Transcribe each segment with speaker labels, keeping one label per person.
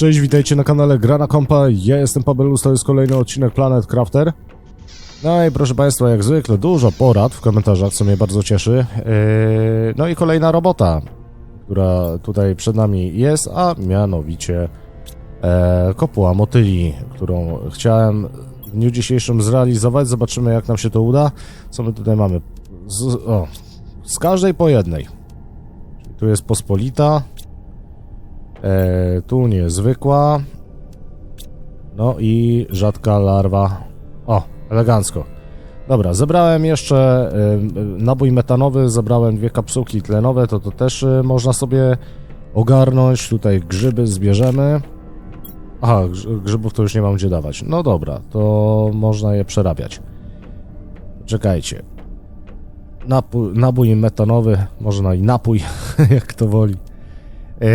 Speaker 1: Cześć, witajcie na kanale Gra na Kompa. Ja jestem Pabelus, to jest kolejny odcinek Planet Crafter. No i proszę Państwa, jak zwykle, dużo porad w komentarzach, co mnie bardzo cieszy. Yy, no i kolejna robota, która tutaj przed nami jest, a mianowicie e, kopuła motyli, którą chciałem w dniu dzisiejszym zrealizować. Zobaczymy, jak nam się to uda. Co my tutaj mamy? Z, o, z każdej po jednej. Tu jest pospolita, E, tu niezwykła. No i rzadka larwa. O, elegancko. Dobra, zebrałem jeszcze e, nabój metanowy, zebrałem dwie kapsułki tlenowe, to to też e, można sobie ogarnąć. Tutaj grzyby zbierzemy. Aha, grz- grzybów to już nie mam gdzie dawać. No dobra, to można je przerabiać. Czekajcie. Nabój metanowy, można i napój, jak to woli. Yy,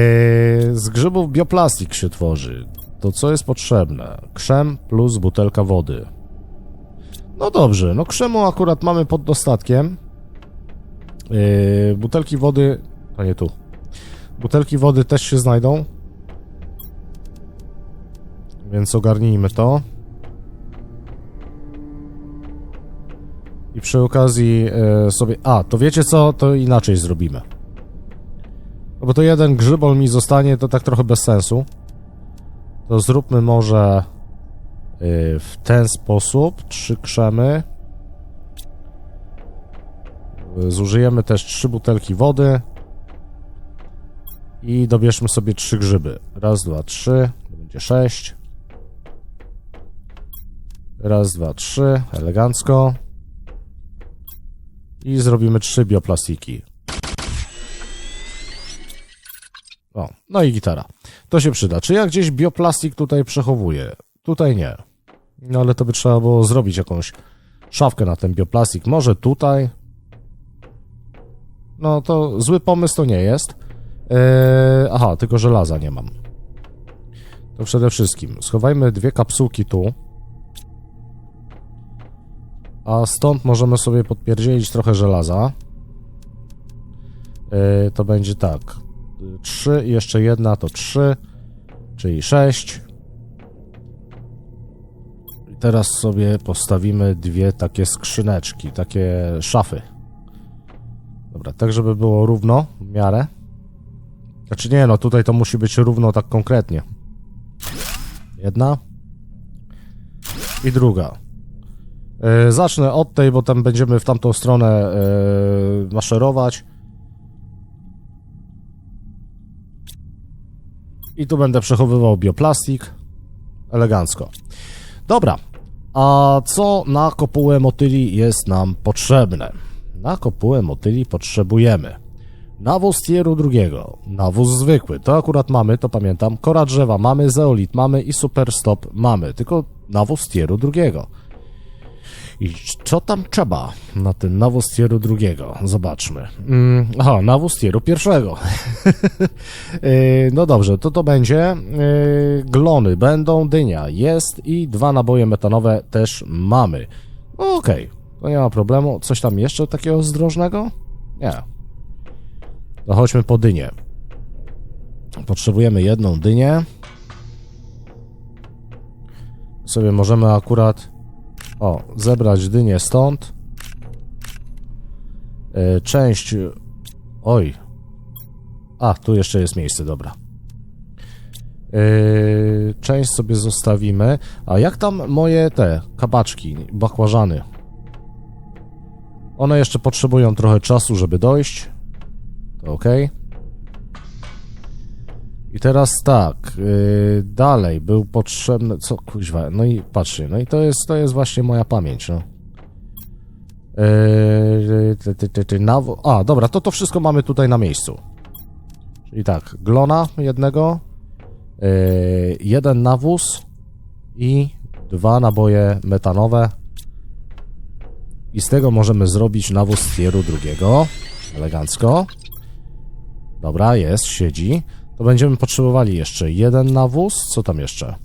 Speaker 1: z grzybów bioplastik się tworzy. To co jest potrzebne? Krzem plus butelka wody. No dobrze, no krzemu akurat mamy pod dostatkiem. Yy, butelki wody... To nie tu. Butelki wody też się znajdą. Więc ogarnijmy to. I przy okazji yy, sobie... A, to wiecie co? To inaczej zrobimy. No bo to jeden grzybol mi zostanie, to tak trochę bez sensu. To zróbmy może yy, w ten sposób. Trzy krzemy. Zużyjemy też trzy butelki wody. I dobierzmy sobie trzy grzyby. Raz, dwa, trzy. To będzie sześć. Raz, dwa, trzy. Elegancko. I zrobimy trzy bioplastiki. O, no i gitara. To się przyda. Czy ja gdzieś bioplastik tutaj przechowuję? Tutaj nie. No ale to by trzeba było zrobić jakąś szafkę na ten bioplastik. Może tutaj? No to zły pomysł to nie jest. Eee, aha, tylko żelaza nie mam. To przede wszystkim schowajmy dwie kapsułki tu. A stąd możemy sobie podpierdzielić trochę żelaza. Eee, to będzie tak. 3 i jeszcze jedna to 3, czyli 6. I teraz sobie postawimy dwie takie skrzyneczki, takie szafy. Dobra, tak żeby było równo w miarę. Znaczy nie, no tutaj to musi być równo tak konkretnie. Jedna i druga. Yy, zacznę od tej, bo tam będziemy w tamtą stronę yy, maszerować. I tu będę przechowywał bioplastik. Elegancko. Dobra. A co na kopułę motyli jest nam potrzebne? Na kopułę motyli potrzebujemy nawóz tieru drugiego, nawóz zwykły, to akurat mamy, to pamiętam, kora drzewa mamy, zeolit mamy i super stop mamy, tylko nawóz tieru drugiego. I co tam trzeba na ten nawóz tieru drugiego? Zobaczmy. Mm, aha, nawóz tieru pierwszego. Yy, no dobrze, to to będzie. Yy, glony będą, dynia jest i dwa naboje metanowe też mamy. Okej, to nie ma problemu. Coś tam jeszcze takiego zdrożnego? Nie. To chodźmy po dynię. Potrzebujemy jedną dynię. Sobie możemy akurat o, zebrać dynię stąd. Yy, część. Oj. A, tu jeszcze jest miejsce, dobra. Yy, część sobie zostawimy. A jak tam moje te kabaczki, bakłażany? One jeszcze potrzebują trochę czasu, żeby dojść. To ok. I teraz tak, yy, dalej był potrzebny, co kuźwa, no i patrzcie, no i to jest, to jest właśnie moja pamięć, no. Yy, ty, ty, ty, ty, nawo- A, dobra, to to wszystko mamy tutaj na miejscu. Czyli tak, glona jednego, yy, jeden nawóz i dwa naboje metanowe. I z tego możemy zrobić nawóz tieru drugiego. Elegancko. Dobra, jest, siedzi. To będziemy potrzebowali jeszcze jeden nawóz. Co tam jeszcze?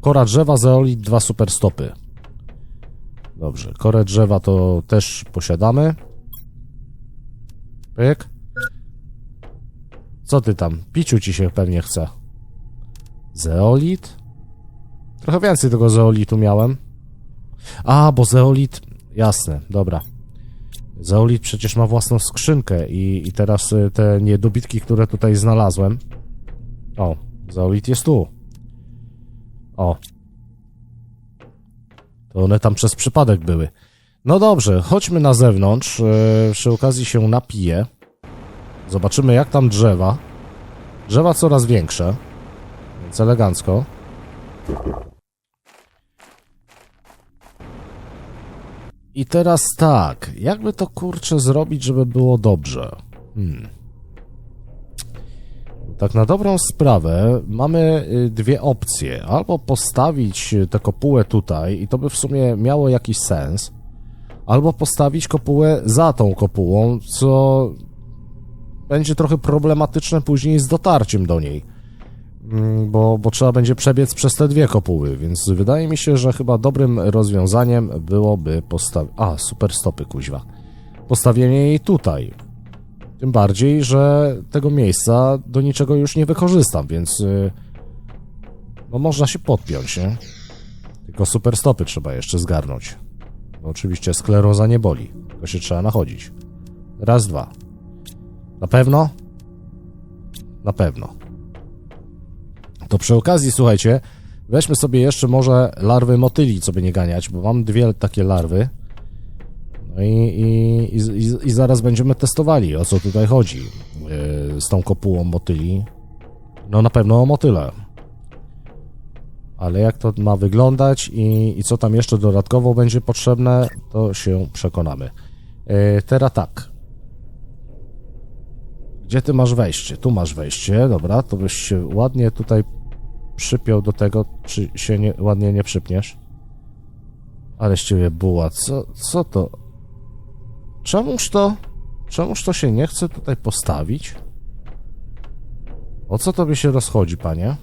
Speaker 1: Kora drzewa, zeolit, dwa super stopy. Dobrze, korę drzewa to też posiadamy. Pyk. Co ty tam? Piciu ci się pewnie chce. Zeolit? Trochę więcej tego zeolitu miałem. A, bo zeolit... Jasne, dobra. Zeolit przecież ma własną skrzynkę i, i teraz y, te niedobitki, które tutaj znalazłem... O, zeolit jest tu. O. To one tam przez przypadek były. No dobrze, chodźmy na zewnątrz. e, Przy okazji się napiję. Zobaczymy jak tam drzewa. Drzewa coraz większe. Więc elegancko. I teraz tak, jakby to kurczę zrobić, żeby było dobrze? Hmm. Tak na dobrą sprawę mamy y, dwie opcje. Albo postawić y, tę kopułę tutaj i to by w sumie miało jakiś sens. Albo postawić kopułę za tą kopułą, co będzie trochę problematyczne później z dotarciem do niej. Mm, Bo, bo trzeba będzie przebiec przez te dwie kopuły, więc wydaje mi się, że chyba dobrym rozwiązaniem byłoby postawić... A, super stopy, kuźwa. Postawienie jej tutaj. Tym bardziej, że tego miejsca do niczego już nie wykorzystam, więc... y, No można się podpiąć, nie? Tylko super stopy trzeba jeszcze zgarnąć. No, oczywiście skleroza nie boli, tylko się trzeba nachodzić. Raz, dwa. Na pewno? Na pewno. To przy okazji, słuchajcie, weźmy sobie jeszcze może larwy motyli, co by nie ganiać, bo mam dwie takie larwy. No i, i, i, i zaraz będziemy testowali, o co tutaj chodzi yy, z tą kopułą motyli. No na pewno o motyle. Ale jak to ma wyglądać i, i co tam jeszcze dodatkowo będzie potrzebne, to się przekonamy. Yy, teraz tak. Gdzie ty masz wejście? Tu masz wejście, dobra, to byś się ładnie tutaj przypiął do tego, czy się nie, ładnie nie przypniesz. Ale ciebie buła, co, co to? Czemuż to, czemuż to się nie chce tutaj postawić? O co tobie się rozchodzi, panie?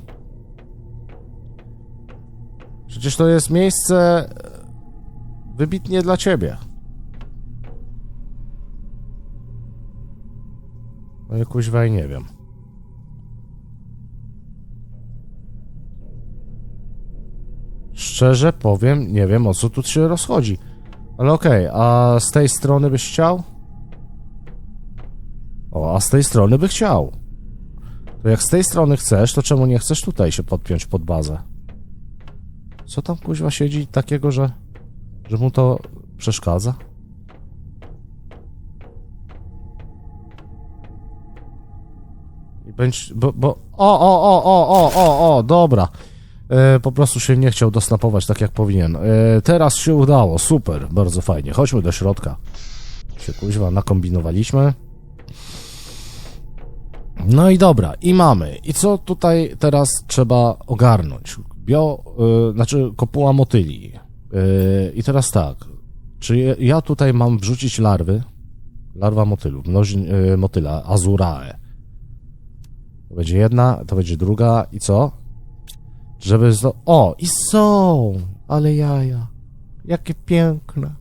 Speaker 1: Przecież to jest miejsce e, wybitnie dla ciebie. No i kuźwa i nie wiem. Szczerze powiem, nie wiem o co tu się rozchodzi. Ale okej, a z tej strony byś chciał? O, a z tej strony by chciał. To jak z tej strony chcesz, to czemu nie chcesz tutaj się podpiąć pod bazę? Co tam kuźwa siedzi takiego, że, że mu to przeszkadza? I będzie, bo, bo, o, o, o, o, o, o, o, dobra. E, po prostu się nie chciał dosnapować tak jak powinien. E, teraz się udało, super, bardzo fajnie. Chodźmy do środka. Się kuźwa nakombinowaliśmy. No i dobra, i mamy. I co tutaj teraz trzeba ogarnąć? Bio, y, znaczy kopuła motyli. Y, I teraz tak. Czy ja- tutaj mam wrzucić larwy? Larwa motylu, mnożin, y, motyla, azurae. To będzie jedna, to będzie druga i co? Żeby zdo... O, i są! Ale jaja. Jakie piękne.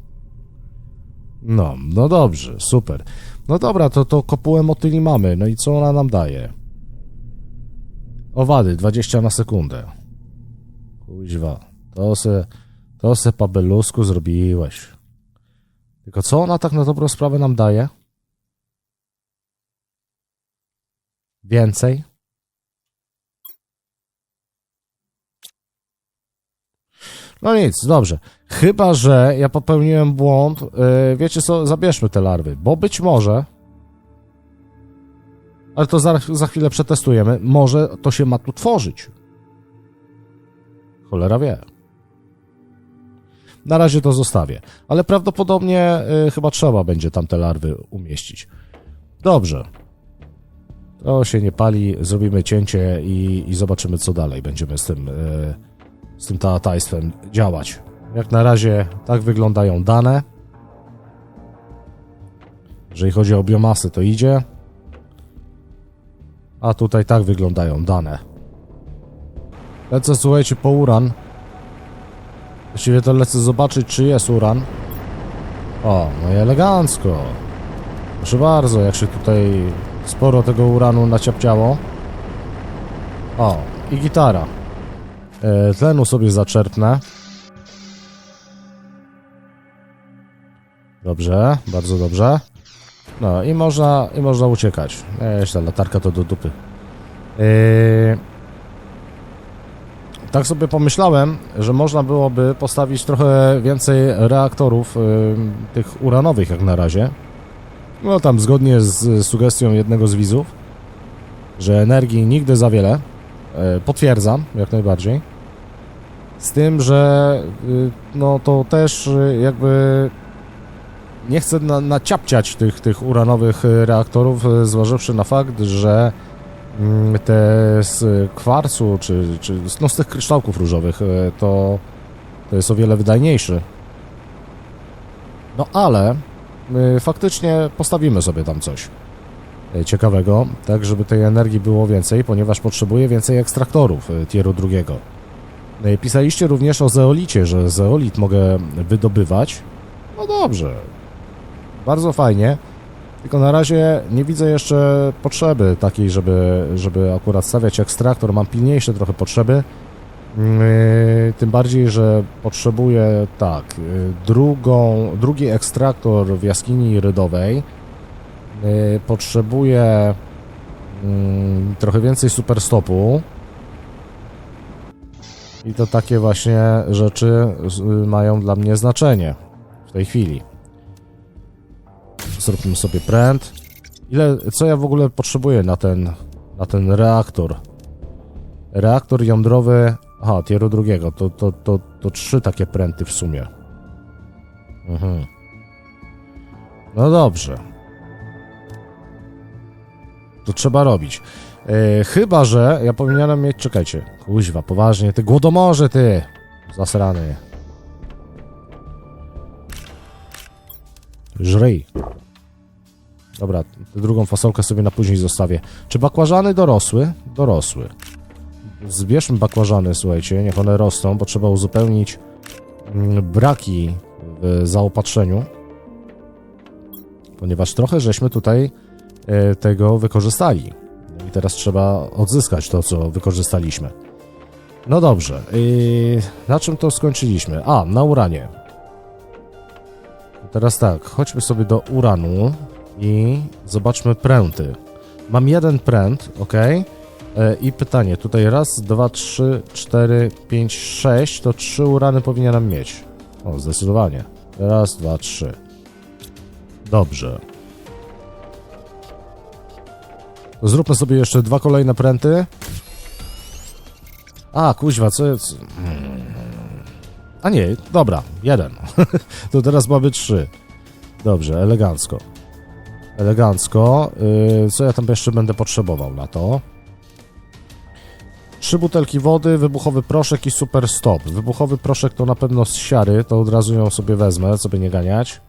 Speaker 1: No, no dobrze, super. No dobra, to, to kopułę motyli mamy. No i co ona nam daje? Owady, 20 na sekundę. Kuźwa, to se, to se pabelusku zrobiłeś. Tylko co ona tak na dobrą sprawę nam daje? Więcej? No nic, dobrze. Chyba, że ja popełniłem błąd. Yy, wiecie co, zabierzmy te larwy, bo być może. Ale to za, za chwilę przetestujemy. Może to się ma tu tworzyć. Cholera wie. Na razie to zostawię. Ale prawdopodobnie y, chyba trzeba będzie tam te larwy umieścić. Dobrze. To się nie pali, zrobimy cięcie i, i zobaczymy co dalej będziemy z tym, y, z tym taatajstwem działać. Jak na razie tak wyglądają dane. Jeżeli chodzi o biomasy, to idzie. A tutaj tak wyglądają dane. Lecę, słuchajcie, po uran. Właściwie to lecę zobaczyć, czy jest uran. O, no i elegancko. Proszę bardzo, jak się tutaj sporo tego uranu naciapciało. O, i gitara. E, tlenu sobie zaczerpnę. Dobrze, bardzo dobrze. No i można, i można uciekać. E, Jeszcze latarka to do dupy. Yy, tak sobie pomyślałem, że można byłoby postawić trochę więcej reaktorów tych uranowych jak na razie. No tam zgodnie z sugestią jednego z widzów, że energii nigdy za wiele. Potwierdzam, jak najbardziej. Z tym, że yy, no to też yy, jakby nie chcę na, naciapciać tych, tych uranowych y, reaktorów, y, zważywszy na fakt, że mm, te z kwarcu, czy, czy no z tych kryształków różowych, y, to, to jest o wiele wydajniejszy. No ale y, faktycznie postawimy sobie tam coś y, ciekawego, tak żeby tej energii było więcej, ponieważ potrzebuję więcej ekstraktorów y, tieru drugiego. Y, Pisaliście również o zeolicie, że zeolit mogę wydobywać. No dobrze, bardzo fajnie. Tylko na razie nie widzę jeszcze potrzeby takiej, żeby, żeby akurat stawiać ekstraktor. Mam pilniejsze trochę potrzeby. Yy, tym bardziej, że potrzebuję tak, yy, drugą, drugi ekstraktor w jaskini rydowej. Yy, potrzebuję yy, trochę więcej superstopu. I to takie właśnie rzeczy z- mają dla mnie znaczenie w tej chwili. Zróbmy sobie pręt. Ile, co ja w ogóle potrzebuję na ten, na ten reaktor? Reaktor jądrowy, aha, tieru drugiego, to, to, to, to trzy takie pręty w sumie. Mhm. No dobrze. To trzeba robić. E, chyba, że ja powinienem mieć, czekajcie, kuźwa, poważnie, ty głodomorze, ty! Zasrany. Żryj. Dobra, tę drugą fasolkę sobie na później zostawię. Czy bakłażany dorosły? Dorosły. Zbierzmy bakłażany, słuchajcie, niech one rosną, bo trzeba uzupełnić mm, braki w zaopatrzeniu. Ponieważ trochę żeśmy tutaj e, tego wykorzystali. Teraz trzeba odzyskać to, co wykorzystaliśmy. No dobrze. Na czym to skończyliśmy? A, na uranie. Teraz tak, chodźmy sobie do uranu i zobaczmy pręty. Mam jeden pręt, ok. E, I pytanie, tutaj raz, dwa, trzy, cztery, pięć, sześć, to trzy urany powinienem mieć. O, zdecydowanie. Raz, dwa, trzy. Dobrze. Zróbmy sobie jeszcze dwa kolejne pręty. A, kuźwa, co jest... A nie, dobra, jeden. to teraz mamy trzy. Dobrze, elegancko. Elegancko. Yy, co ja tam jeszcze będę potrzebował na to? Trzy butelki wody, wybuchowy proszek i super stop. Wybuchowy proszek to na pewno z siary, to od razu ją sobie wezmę, sobie nie ganiać.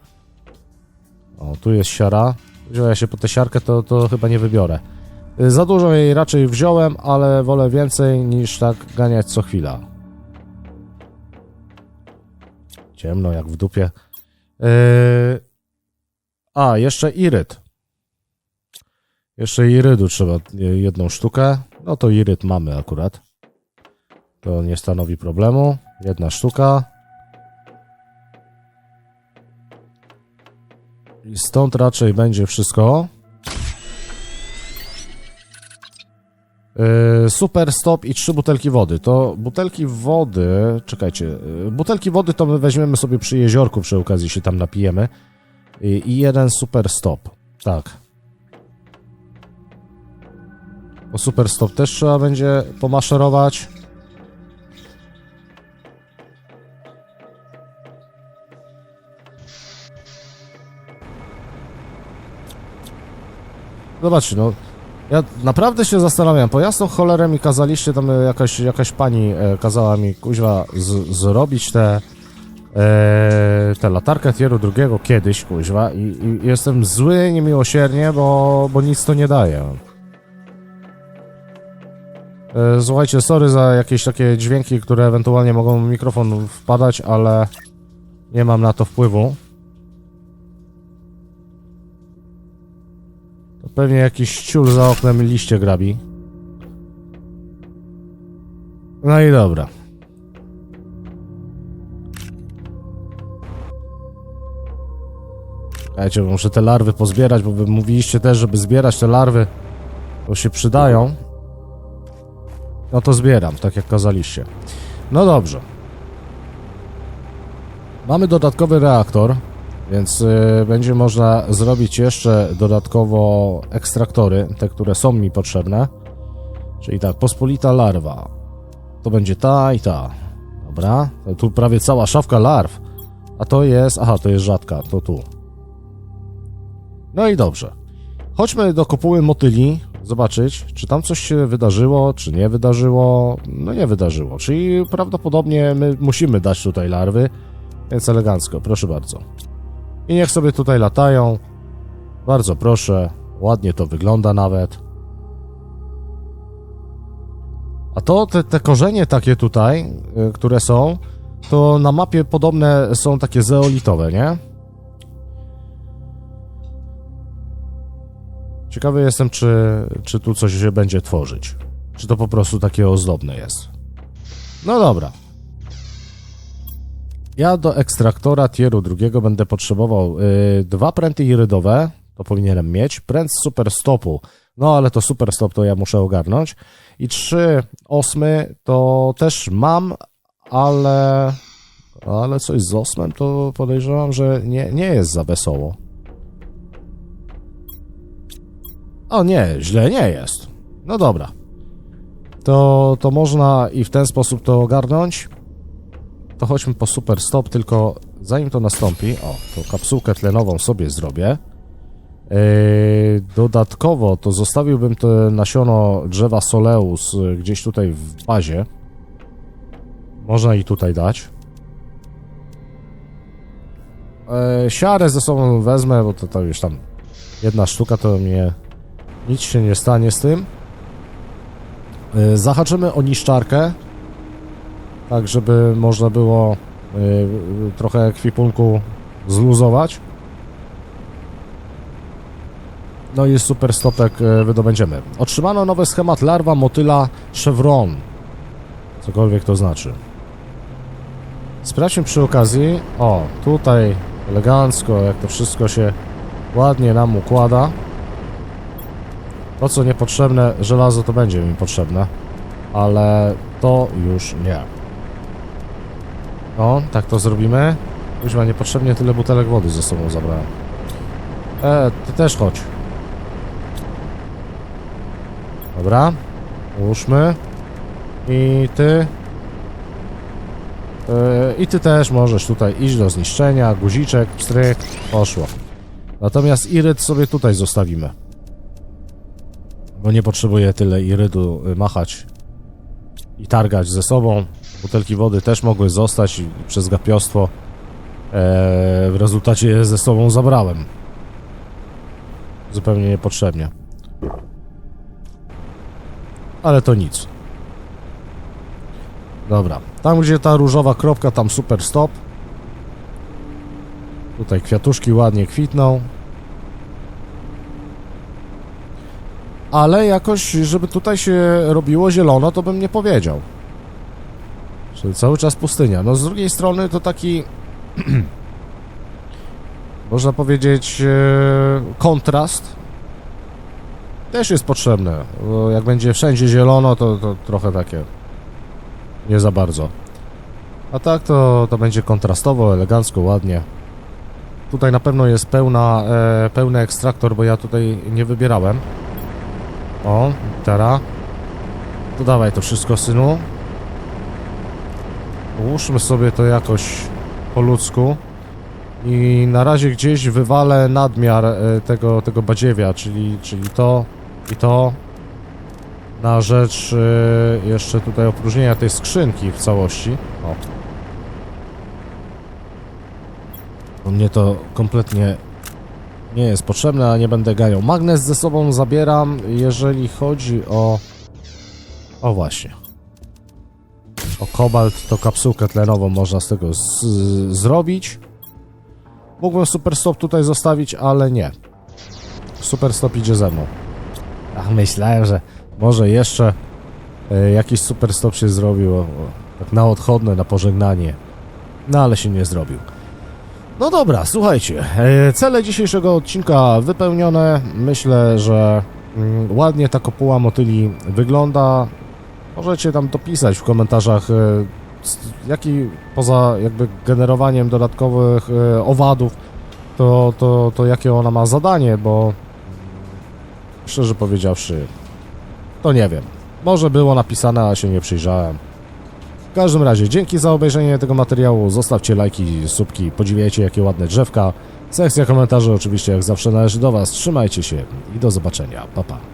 Speaker 1: O, tu jest siara. Wziąłem ja się po tę siarkę, to, to chyba nie wybiorę. Y, Za dużo jej raczej wziąłem, ale wolę więcej niż tak ganiać co chwila. Ciemno jak w dupie. Yy... A, jeszcze iryt. Jeszcze irydu trzeba y, jedną sztukę. No to iryt mamy akurat. To nie stanowi problemu. Jedna sztuka. I stąd raczej będzie wszystko. Super stop i trzy butelki wody. To butelki wody, czekajcie, yy, butelki wody to my weźmiemy sobie przy jeziorku, przy okazji się tam napijemy. Yy, I jeden super stop. Tak. Po super stop też trzeba będzie pomaszerować. Zobaczcie, no ja naprawdę się zastanawiam, po jasną cholerę mi kazaliście, tam jakaś, jakaś pani e, kazała mi kuźwa z, zrobić te e, tę latarkę tieru drugiego kiedyś, kuźwa, i, i jestem zły niemiłosiernie, bo, bo nic to nie daje. E, słuchajcie, sorry za jakieś takie dźwięki, które ewentualnie mogą w mikrofon wpadać, ale nie mam na to wpływu. Pewnie jakiś ciul za oknem liście grabi. No i dobra. Słuchajcie, muszę te larwy pozbierać, bo wy mówiliście też, żeby zbierać te larwy, bo się przydają. No to zbieram, tak jak kazaliście. No dobrze. Mamy dodatkowy reaktor więc y, będzie można zrobić jeszcze dodatkowo ekstraktory, te, które są mi potrzebne. Czyli tak, pospolita larwa. To będzie ta i ta. Dobra, tu prawie cała szafka larw. A to jest, aha, to jest rzadka, to tu. No i dobrze. Chodźmy do kopuły motyli, zobaczyć, czy tam coś się wydarzyło, czy nie wydarzyło. No nie wydarzyło, czyli prawdopodobnie my musimy dać tutaj larwy, więc elegancko, proszę bardzo. I niech sobie tutaj latają. Bardzo proszę, ładnie to wygląda nawet. A to, te, te korzenie takie tutaj, y, które są, to na mapie podobne są takie zeolitowe, nie? Ciekawy jestem, czy, czy tu coś się będzie tworzyć. Czy to po prostu takie ozdobne jest. No dobra. Ja do ekstraktora tieru drugiego będę potrzebował y, dwa pręty irydowe, to powinienem mieć, pręt z super stopu, no ale to super stop to ja muszę ogarnąć i trzy osmy to też mam, ale ale coś z osmem to podejrzewam, że nie, nie jest za wesoło. O nie, źle nie jest. No dobra. To, to można i w ten sposób to ogarnąć. To chodźmy po super stop, tylko zanim to nastąpi, o, to kapsułkę tlenową sobie zrobię. Yy, dodatkowo to zostawiłbym to nasiono drzewa soleus y, gdzieś tutaj w bazie. Można i tutaj dać. Yy, siarę ze sobą wezmę, bo to, to już tam jedna sztuka to mnie nic się nie stanie z tym. Zahaczymy o niszczarkę, tak żeby można było yy, trochę ekwipunku zluzować. No i super stopek e, wydobędziemy. Otrzymano nowy schemat larwa motyla Chevron. Cokolwiek to znaczy. Sprawdźmy przy okazji. O, tutaj elegancko, jak to wszystko się ładnie nam układa. To, co niepotrzebne, żelazo to będzie mi potrzebne. Ale to już nie. O, tak to zrobimy. Kuźma, niepotrzebnie tyle butelek wody ze sobą zabrałem. E, ty też chodź. Dobra. Ułóżmy. I ty. Yy, I ty też możesz tutaj iść do zniszczenia. Guziczek, pstryk. Poszło. Natomiast iryt sobie tutaj zostawimy. Bo nie potrzebuję tyle irydu y, machać i targać ze sobą. Butelki wody też mogły zostać i przez gapiostwo e, w rezultacie je ze sobą zabrałem. Zupełnie niepotrzebnie. Ale to nic. Dobra. Tam, gdzie ta różowa kropka, tam super stop. Tutaj kwiatuszki ładnie kwitną. Ale jakoś, żeby tutaj się robiło zielono, to bym nie powiedział. Cały czas pustynia. No z drugiej strony to taki... można powiedzieć e, kontrast też jest potrzebne. Jak będzie wszędzie zielono, to, to trochę takie nie za bardzo. A tak to, to będzie kontrastowo, elegancko, ładnie. Tutaj na pewno jest pełna, e, pełny ekstraktor, bo ja tutaj nie wybierałem. O, teraz. To dawaj to wszystko, synu. Ułóżmy sobie to jakoś po ludzku. I na razie gdzieś wywalę nadmiar e, tego, tego badziewia, czyli, czyli to i to na rzecz e, jeszcze tutaj opróżnienia tej skrzynki w całości. O. Mnie to kompletnie nie jest potrzebne, a nie będę ganiał. Magnes ze sobą zabieram, jeżeli chodzi o... O właśnie. O kobalt, to kapsułkę tlenową można z tego z zrobić. Mógłbym super stop tutaj zostawić, ale nie. Super stop idzie ze mną. Ach, myślałem, że może jeszcze e, jakiś super stop się zrobił. Tak na odchodne, na pożegnanie. No ale się nie zrobił. No dobra, słuchajcie. e, Cele dzisiejszego odcinka wypełnione. Myślę, że mm, ładnie ta kopuła motyli wygląda. Możecie tam dopisać w komentarzach, e, jaki poza jakby generowaniem dodatkowych e, owadów, to, to, to jakie ona ma zadanie, bo szczerze powiedziawszy, to nie wiem. Może było napisane, a się nie przyjrzałem. W każdym razie, dzięki za obejrzenie tego materiału. Zostawcie lajki, subki, podziwiajcie jakie ładne drzewka. Sekcja komentarzy oczywiście jak zawsze należy do Was. Trzymajcie się i do zobaczenia. Pa, pa.